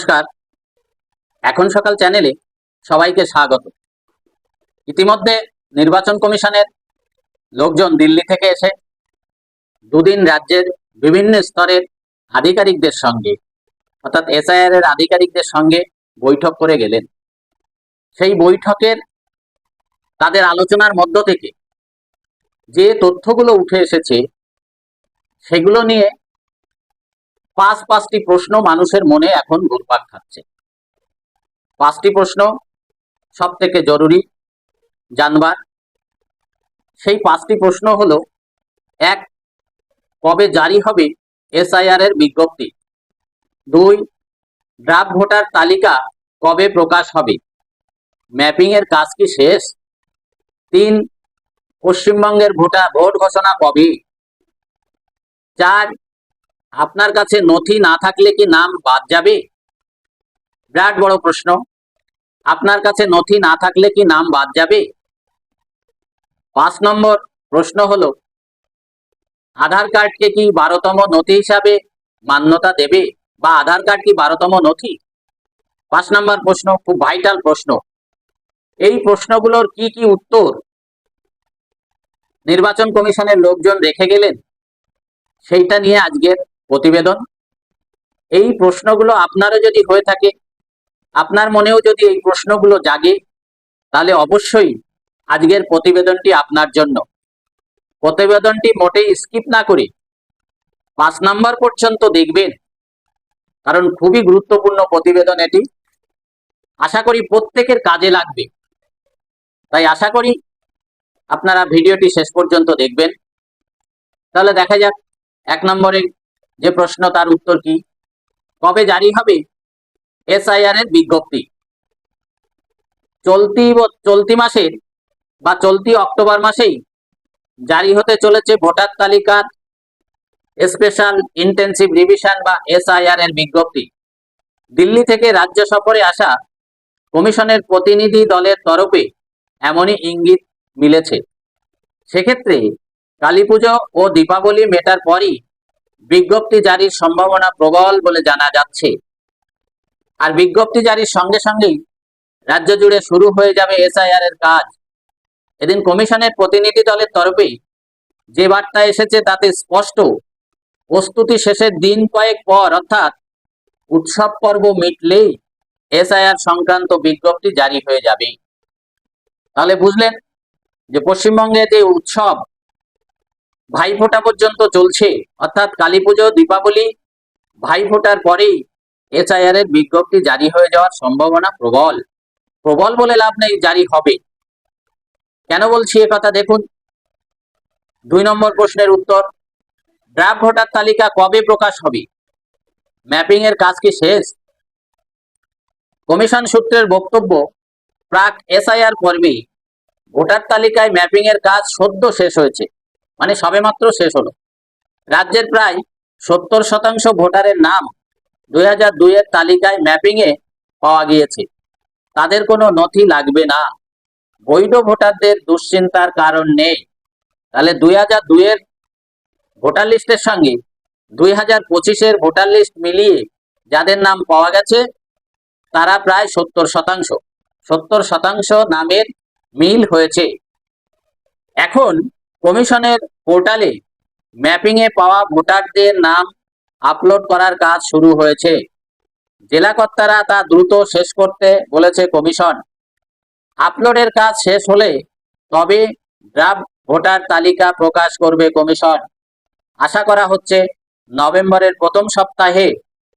নমস্কার। এখন সকাল চ্যানেলে সবাইকে স্বাগত। ইতিমধ্যে নির্বাচন কমিশনের লোকজন দিল্লি থেকে এসে দুদিন রাজ্যের বিভিন্ন স্তরের আধিকারিকদের সঙ্গে, অর্থাৎ এসআইআর এর আধিকারিকদের সঙ্গে বৈঠক করে গেলেন। সেই বৈঠকের তাদের আলোচনার মধ্য থেকে যে তথ্যগুলো উঠে এসেছে, সেগুলো নিয়ে পাঁচ পাঁচটি প্রশ্ন মানুষের মনে এখন ঘুরপাক খাচ্ছে। পাঁচটি প্রশ্ন সব থেকে জরুরি জানবার। সেই পাঁচটি প্রশ্ন হলো, এক, কবে জারি হবে এসআইআর এর বিজ্ঞপ্তি? দুই, ড্রাফট ভোটার তালিকা কবে প্রকাশ হবে? ম্যাপিং এর কাজ কি শেষ? তিন, পশ্চিমবঙ্গের ভোটার ভোট ঘোষণা কবে? চার আপনার কাছে নথি না থাকলে কি নাম বাদ যাবে? বিরাট বড় প্রশ্ন। আপনার কাছে নথি না থাকলে কি নাম বাদ যাবে? পাঁচ নম্বর প্রশ্ন হলো, আধার কার্ডকে কি বারোতম নথি হিসাবে মান্যতা দেবে বা আধার কার্ড কি বারোতম নথি? পাঁচ নম্বর প্রশ্ন, খুব ভাইটাল প্রশ্ন। এই প্রশ্নগুলোর কি কি উত্তর? নির্বাচন কমিশনের লোকজন রেখে গেলেন। সেইটা নিয়ে আজকের প্রতিবেদন? এই প্রশ্নগুলো আপনারও যদি হয়ে থাকে, আপনার মনেও যদি এই প্রশ্নগুলো জাগে, তাহলে অবশ্যই আজকের প্রতিবেদনটি আপনার জন্য। প্রতিবেদনটি মোটেই স্কিপ না করে পাঁচ নাম্বার পর্যন্ত দেখবেন, কারণ খুবই গুরুত্বপূর্ণ প্রতিবেদন এটি। আশা করি প্রত্যেকের কাজে লাগবে। তাই আশা করি আপনারা ভিডিওটি শেষ পর্যন্ত দেখবেন। তাহলে দেখা যাক, এক নম্বরে যে প্রশ্ন তার উত্তর কি? কবে জারি হবে? এসআইআর এর বিজ্ঞপ্তি। চলতি চলতি মাসের বা চলতি অক্টোবর মাসেই জারি হতে চলেছে ভোটার তালিকার স্পেশাল ইন্টেন্সিভ রিভিশন বা এসআইআর এর বিজ্ঞপ্তি। দিল্লি থেকে রাজ্য সফরে আসা কমিশনের প্রতিনিধি দলের তরফে এমনই ইঙ্গিত মিলেছে। সেক্ষেত্রে কালীপুজো ও দীপাবলি মেটার পরই বিজ্ঞপ্তি জারির সম্ভাবনা প্রবল বলে জানা যাচ্ছে। আর বিজ্ঞপ্তি জারির সঙ্গে সঙ্গেই রাজ্য জুড়ে শুরু হয়ে যাবে এসআইআর এর কাজ। এদিন কমিশনের প্রতিনিধি দলের তরফে যে বার্তা এসেছে তাতে স্পষ্ট, প্রস্তুতি শেষের দিন কয়েক পর অর্থাৎ উৎসব পর্ব মিটলেই এসআইআর সংক্রান্ত বিজ্ঞপ্তি জারি হয়ে যাবে। তাহলে বুঝলেন যে পশ্চিমবঙ্গে যে উৎসব ভাইফোঁটা পর্যন্ত চলছে। অর্থাৎ কালী পুজো, দীপাবলি ভাইফোঁটার পরেই এসআইআর এর বিজ্ঞপ্তি জারি হয়ে যাওয়ার সম্ভাবনা প্রবল। প্রবল বলে লাভ নেই, জারি হবে। কেন বলছি এ কথা দেখুন? দুই নম্বর প্রশ্নের উত্তর ড্রাফট ভোটার তালিকা কবে প্রকাশ হবে? ম্যাপিং এর কাজ কি শেষ? কমিশন সূত্রের বক্তব্য, প্রাক এসআইআর পর্বে ভোটার তালিকায় ম্যাপিং এর কাজ সদ্য শেষ হয়েছে। মানে সবেমাত্র শেষ হলো। রাজ্যের প্রায় সত্তর শতাংশ ভোটারের নাম দুই হাজার দুইয়ের তালিকায় ম্যাপিংয়ে পাওয়া গিয়েছে। তাদের কোনো নথি লাগবে না। বৈধ ভোটারদের দুশ্চিন্তার কারণ নেই। তাহলে দুই হাজার দুইয়ের ভোটার লিস্টের সঙ্গে দুই হাজার পঁচিশের ভোটার লিস্ট মিলিয়ে যাদের নাম পাওয়া গেছে, তারা প্রায় সত্তর শতাংশ। সত্তর শতাংশ নামের মিল হয়েছে। এখন কমিশনের পোর্টালে ম্যাপিং এ পাওয়া ভোটারদের নাম আপলোড করার কাজ শুরু হয়েছে। জেলা কর্তারা তা দ্রুত শেষ করতে বলেছে কমিশন। আপলোডের কাজ শেষ হলে তবে ড্রাফট ভোটার তালিকা প্রকাশ করবে কমিশন। আশা করা হচ্ছে নভেম্বরের প্রথম সপ্তাহে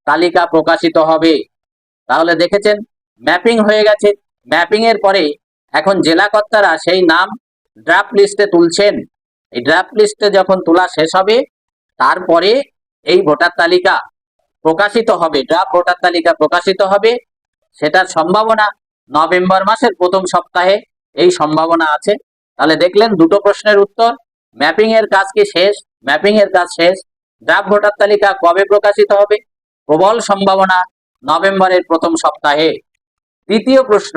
তালিকা প্রকাশিত হবে। তাহলে দেখেছেন, ম্যাপিং হয়ে গেছে। ম্যাপিং এর পরে এখন জেলা কর্তারা সেই নাম ড্রাফট লিস্টে তুলছেন। এই ড্রাফট লিস্টে যখন তোলা শেষ হবে, তারপরে এই ভোটার তালিকা প্রকাশিত হবে ড্রাফট ভোটার তালিকা প্রকাশিত হবে। সেটার সম্ভাবনা নভেম্বর মাসের প্রথম সপ্তাহে এই সম্ভাবনা আছে। তাহলে দেখলেন দুটো প্রশ্নের উত্তর ম্যাপিং এর কাজ কি শেষ? ম্যাপিং এর কাজ শেষ। ড্রাফট ভোটার তালিকা কবে প্রকাশিত হবে? প্রবল সম্ভাবনা নভেম্বরের প্রথম সপ্তাহে। তৃতীয় প্রশ্ন,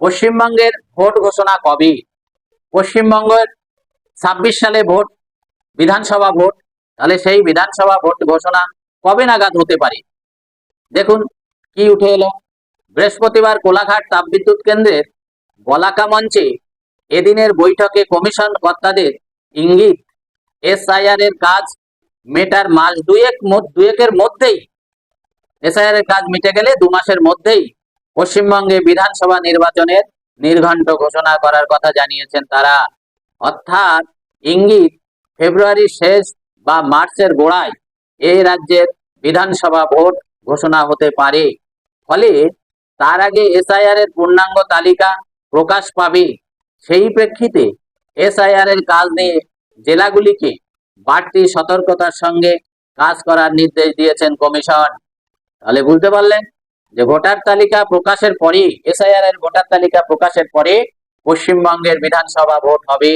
পশ্চিমবঙ্গের ভোট ঘোষণা কবে? পশ্চিমবঙ্গের ছাব্বিশ সালে ভোট, বিধানসভা ভোট, তাহলে সেই বিধানসভা ভোট ঘোষণা কবে নাগাদ হতে পারে? দেখুন, কি উঠে এলো? বৃহস্পতিবার কোলাঘাট তাপবিদ্যুৎ কেন্দ্রের বলাকা মঞ্চে এদিনের বৈঠকে কমিশন কর্তাদের ইঙ্গিত, এসআইআর এর কাজ মেটার মাস দুয়েক দুয়েকের মধ্যেই। এসআইআর এর কাজ মিটে গেলে দু মাসের মধ্যেই পশ্চিমবঙ্গে বিধানসভা নির্বাচনের নির্ঘণ্ট ঘোষণা করার কথা জানিয়েছেন তারা। অর্থাৎ ইঙ্গিত ফেব্রুয়ারি শেষ বা মার্চের গোড়ায় এই রাজ্যের বিধানসভা ভোট ঘোষণা হতে পারে। ফলে তার আগে এসআইআর এর পূর্ণাঙ্গ তালিকা প্রকাশ পাবে। সেই প্রেক্ষিতে এসআইআর এর কাজ নিয়ে জেলাগুলিকে বাড়তি সতর্কতার সঙ্গে কাজ করার নির্দেশ দিয়েছেন কমিশন। তাহলে বুঝতে পারলেন যে ভোটার তালিকা প্রকাশের পরেই, এসআইআর এর ভোটার তালিকা প্রকাশের পরে পশ্চিমবঙ্গের বিধানসভা ভোট হবে।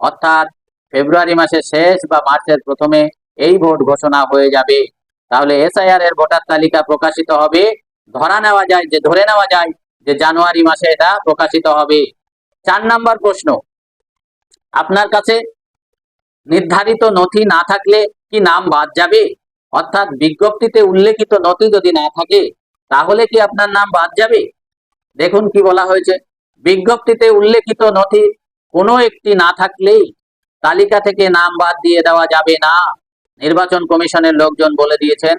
অর্থাৎ ফেব্রুয়ারি মাসের শেষ বা মার্চের প্রথমে এই ভোট ঘোষণা হয়ে যাবে। তাহলে এসআইআর এর ভোটার তালিকা প্রকাশিত হবে। ধরা নেওয়া যায় যে, ধরে নেওয়া যায় যে, জানুয়ারি মাসে এটা প্রকাশিত হবে। চার নাম্বার প্রশ্ন। আপনার কাছে নির্ধারিত নথি না থাকলে কি নাম বাদ যাবে? অর্থাৎ বিজ্ঞপ্তিতে উল্লেখিত নথি যদি না থাকে, তাহলে কি আপনার নাম বাদ যাবে? দেখুন কি বলা হয়েছে। বিজ্ঞপ্তিতে উল্লেখিত নথি কোনো একটি না থাকলেই তালিকা থেকে নাম বাদ দিয়ে দেওয়া যাবে না। নির্বাচন কমিশনের লোকজন বলে দিয়েছেন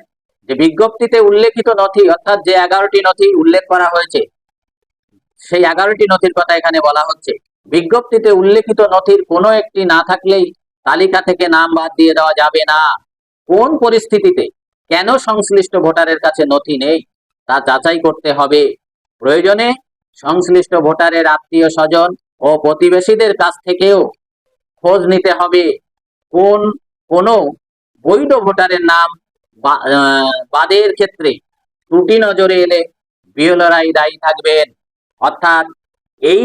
যে বিজ্ঞপ্তিতে উল্লেখিত নথি, অর্থাৎ যে এগারোটি নথি উল্লেখ করা হয়েছে, সেই এগারোটি নথির কথা এখানে বলা হচ্ছে। বিজ্ঞপ্তিতে উল্লেখিত নথির কোনো একটি না থাকলেই তালিকা থেকে নাম বাদ দিয়ে দেওয়া যাবে না। কোন পরিস্থিতিতে কেন সংশ্লিষ্ট ভোটারের কাছে নথি নেই, তা যাচাই করতে হবে। প্রয়োজনে সংশ্লিষ্ট ভোটারের আত্মীয় স্বজন ও প্রতিবেশীদের কাছ থেকেও খোঁজ নিতে হবে। কোন, কোনো বৈধ ভোটারের নাম বাদের ক্ষেত্রে ত্রুটি নজরে এলে বিএলআরআই দায়ী থাকবেন। অর্থাৎ এই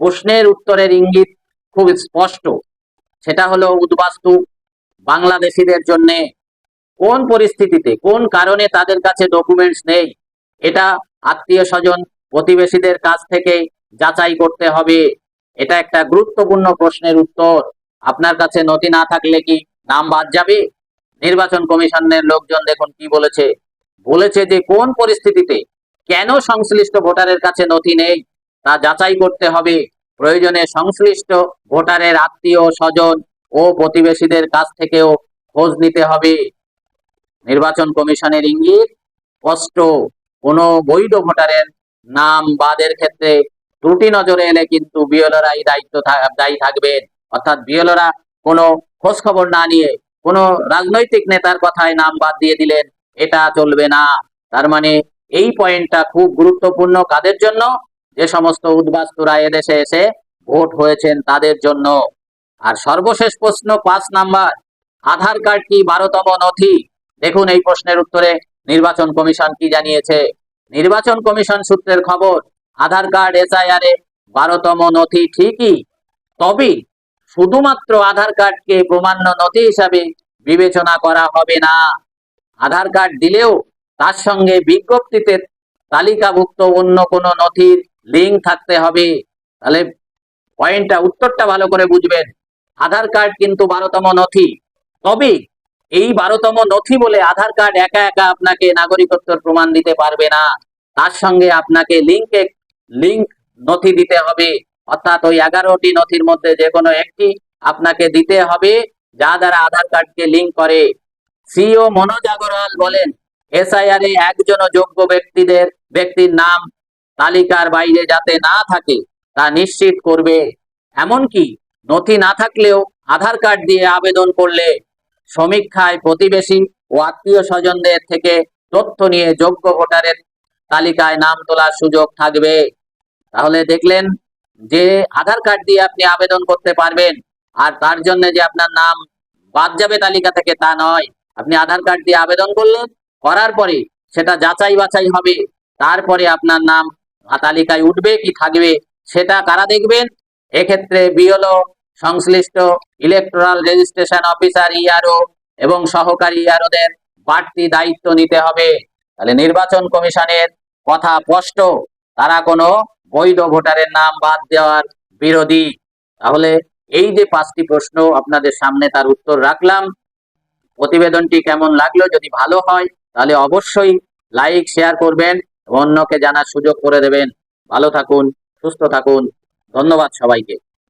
প্রশ্নের উত্তরের ইঙ্গিত খুব স্পষ্ট। সেটা হলো উদ্বাস্তু বাংলাদেশিদের জন্য কোন পরিস্থিতিতে, কোন কারণে তাদের কাছে ডকুমেন্টস নেই? এটা আত্মীয় স্বজন প্রতিবেশীদের কাছ থেকে যাচাই করতে হবে। এটা একটা গুরুত্বপূর্ণ প্রশ্নের উত্তর। আপনার কাছে নথি না থাকলে কি নাম বাদ যাবে? নির্বাচন কমিশনের লোকজন দেখুন কি বলেছে। বলেছে যে কোন পরিস্থিতিতে কেন সংশ্লিষ্ট ভোটারের কাছে নথি নেই তা যাচাই করতে হবে। প্রয়োজনে সংশ্লিষ্ট ভোটারের আত্মীয়, স্বজন ও প্রতিবেশীদের কাছ থেকেও খোঁজ নিতে হবে। নির্বাচন কমিশনের ইঙ্গিত, স্পষ্ট। কোনো বৈধ ভোটারের নাম বাদের ক্ষেত্রে ত্রুটি নজরে এলে কিন্তু বিএলওরাই দায়িত্ব দায়ী থাকবেন। অর্থাৎ বিএলওরা কোনো খোঁজ খবর না নিয়ে কোনো রাজনৈতিক নেতার কথায় নাম বাদ দিয়ে দিলেন, এটা চলবে না। তার মানে এই পয়েন্টটা খুব গুরুত্বপূর্ণ কাদের জন্য? যে সমস্ত উদ্বাস্তুরা এদেশে এসে ভোট হয়েছেন তাদের জন্য। আর সর্বশেষ প্রশ্ন পাঁচ নাম্বার, আধার কার্ড কি বারোতম নথি? দেখুন এই প্রশ্নের উত্তরে নির্বাচন কমিশন কি জানিয়েছে। নির্বাচন কমিশন সূত্রের খবর, আধার কার্ড, এসআইআর এ বারোতম নথি ঠিকই। তবে শুধুমাত্র আধার কার্ডকে প্রমাণ্য নথি হিসাবে বিবেচনা করা হবে না। আধার কার্ড দিলেও তার সঙ্গে বিজ্ঞপ্তিতে তালিকাভুক্ত অন্য কোনো নথির লিঙ্ক থাকতে হবে। তাহলে পয়েন্টটা, উত্তরটা ভালো করে বুঝবেন। আধার কার্ড কিন্তু বারোতম নথি। তবে এই বারোতম নথি বলে আধার কার্ড একা একা আপনাকে নাগরিকত্বের প্রমাণ দিতে পারবে না। তার সঙ্গে আপনাকে লিঙ্কে লিঙ্ক নথি দিতে হবে। অর্থাৎ ওই এগারোটি নথির মধ্যে যে কোনো একটি আপনাকে দিতে হবে, যা দ্বারা আধার কার্ডকে লিঙ্ক করে। সিও মনোজ আগরওয়াল বলেন, এসআইআর এ একজন যোগ্য ব্যক্তিদের, ব্যক্তির নাম, তালিকার বাইরে যাতে না থাকে, তা নিশ্চিত করবে। এমনকি নথি না থাকলেও আধার কার্ড দিয়ে আবেদন করলে সমীক্ষায় প্রতিবেশী ও আত্মীয় স্বজনদের থেকে তথ্য নিয়ে যোগ্য ভোটারের তালিকায় নাম তোলার সুযোগ থাকবে। তাহলে দেখলেন যে আধার কার্ড দিয়ে আপনি আবেদন করতে পারবেন, আর তার জন্য যে আপনার নাম বাদ যাবে তালিকা থেকে তা নয়। আপনি আধার কার্ড দিয়ে আবেদন করলেন, করার পরে সেটা যাচাই বাছাই হবে। তারপরে আপনার নাম তালিকায় উঠবে কি থাকবে সেটা কারা দেখবেন? এক্ষেত্রে বিএলও সংশ্লিষ্ট ইলেকট্রাল রেজিস্ট্রেশন অফিসার ইআরও এবং সহকারী ইআরওদের বাড়তি দায়িত্ব নিতে হবে। তাহলে নির্বাচন কমিশনের কথা স্পষ্ট, তারা কোনো বৈধ ভোটারের নাম বাদ দেওয়ার বিরোধী। তাহলে এই যে পাঁচটি প্রশ্ন আপনাদের সামনে তার উত্তর রাখলাম। প্রতিবেদনটি কেমন লাগল, যদি ভালো হয়, তাহলে অবশ্যই লাইক, শেয়ার করবেন অন্যকে জানার সুযোগ করে দেবেন। ভালো থাকুন, সুস্থ থাকুন। ধন্যবাদ সবাইকে।